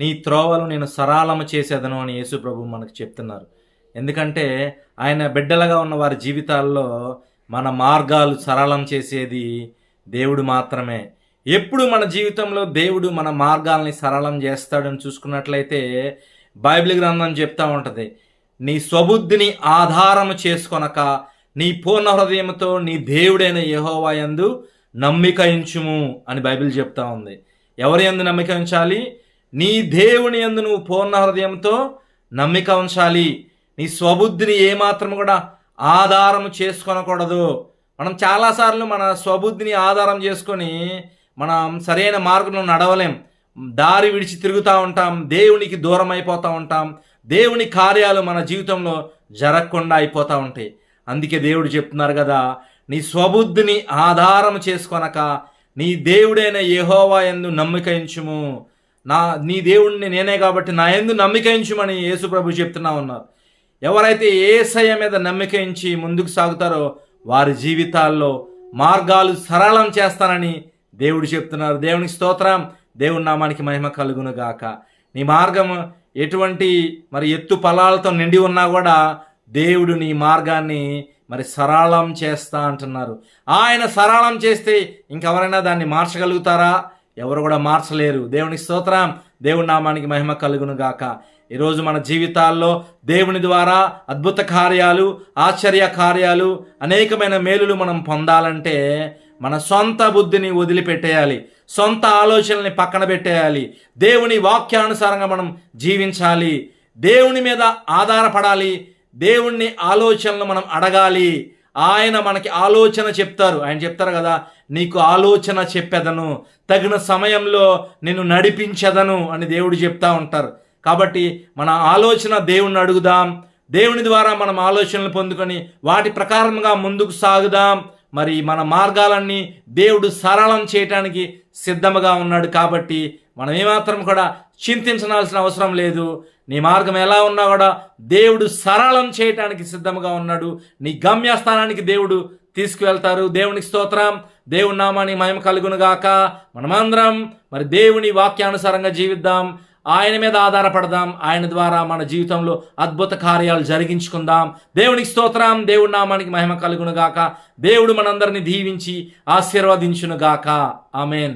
నీ త్రోవలు నేను సరాలము చేసేదను అని యేసు ప్రభు మనకు చెప్తున్నారు. ఎందుకంటే ఆయన బిడ్డలుగా ఉన్న వారి జీవితాల్లో మన మార్గాలు సరళం చేసేది దేవుడు మాత్రమే. ఎప్పుడు మన జీవితంలో దేవుడు మన మార్గాల్ని సరళం చేస్తాడని చూసుకున్నట్లయితే బైబిల్ గ్రంథం చెప్తా ఉంటుంది. నీ స్వబుద్ధిని ఆధారము చేసుకొనక నీ పూర్ణ హృదయంతో నీ దేవుడైన యహోవా యందు నమ్మిక ఇంచుము అని బైబిల్ చెప్తా ఉంది. ఎవరి ఎందు నమ్మిక ఉంచాలి? నీ దేవుని యందు నువ్వు పూర్ణ హృదయంతో నమ్మిక ఉంచాలి నీ స్వబుద్ధిని ఏమాత్రం కూడా ఆధారం చేసుకొనకూడదు. మనం చాలాసార్లు మన స్వబుద్ధిని ఆధారం చేసుకొని మనం సరైన మార్గంలో నడవలేం. దారి విడిచి తిరుగుతూ ఉంటాం. దేవునికి దూరం అయిపోతూ ఉంటాం. దేవుని కార్యాలు మన జీవితంలో జరగకుండా అయిపోతూ ఉంటాయి. అందుకే దేవుడు చెప్తున్నారు కదా నీ స్వబుద్ధిని ఆధారం చేసుకొనక నీ దేవుడైన యహోవా ఎందు నమ్మిక నా నీ దేవుడిని నేనే కాబట్టి నా ఎందు నమ్మిక ఉంచుమని యేసు ప్రభు చెప్తున్నా ఉన్నారు. ఎవరైతే ఏసయ్య మీద నమ్మిక ఉంచి ముందుకు సాగుతారో వారి జీవితాల్లో మార్గాలు సరళం చేస్తానని దేవుడు చెప్తున్నారు. దేవునికి స్తోత్రం. దేవుడి నామానికి మహిమ కలుగును గాక నీ మార్గం ఎటువంటి మరి ఎత్తు ఫలాలతో నిండి ఉన్నా కూడా దేవుడు నీ మార్గాన్ని మరి సరళం చేస్తా అంటున్నారు. ఆయన సరళం చేస్తే ఇంకెవరైనా దాన్ని మార్చగలుగుతారా? ఎవరు కూడా మార్చలేరు. దేవుని స్తోత్రం. దేవుని నామానికి మహిమ కలుగును గాక. ఈరోజు మన జీవితాల్లో దేవుని ద్వారా అద్భుత కార్యాలు ఆశ్చర్య కార్యాలు అనేకమైన మేలులు మనం పొందాలంటే మన సొంత బుద్ధిని వదిలిపెట్టేయాలి. సొంత ఆలోచనల్ని పక్కన పెట్టేయాలి. దేవుని వాక్యానుసారంగా మనం జీవించాలి. దేవుని మీద ఆధారపడాలి. దేవుణ్ణి ఆలోచనలు మనం అడగాలి. ఆయన మనకి ఆలోచన చెప్తారు. ఆయన చెప్తారు కదా నీకు ఆలోచన చెప్పెదను. తగిన సమయంలో నిన్ను నడిపించదను అని దేవుడు చెప్తా ఉంటారు. కాబట్టి మన ఆలోచన దేవుణ్ణి అడుగుదాం. దేవుని ద్వారా మనం ఆలోచనలు పొందుకొని వాటి ప్రకారంగా ముందుకు సాగుదాం. మరి మన మార్గాలన్నీ దేవుడు సరళం చేయటానికి సిద్ధముగా ఉన్నాడు కాబట్టి మనం ఏమాత్రం కూడా చింతించాల్సిన అవసరం లేదు. నీ మార్గం ఎలా ఉన్నా కూడా దేవుడు సరళం చేయటానికి సిద్ధముగా ఉన్నాడు. నీ గమ్యస్థానానికి దేవుడు తీసుకువెళ్తారు. దేవునికి స్తోత్రం. దేవుని నామానికి మహిమ కలుగునుగాక. మనమందరం మరి దేవుని వాక్యానుసారంగా జీవిద్దాం. ఆయన మీద ఆధారపడదాం. ఆయన ద్వారా మన జీవితంలో అద్భుత కార్యాలు జరిగించుకుందాం. దేవునికి స్తోత్రం. దేవుడి నామానికి మహిమ కలుగునుగాక. దేవుడు మనందరిని దీవించి ఆశీర్వదించునుగాక. ఆమెన్.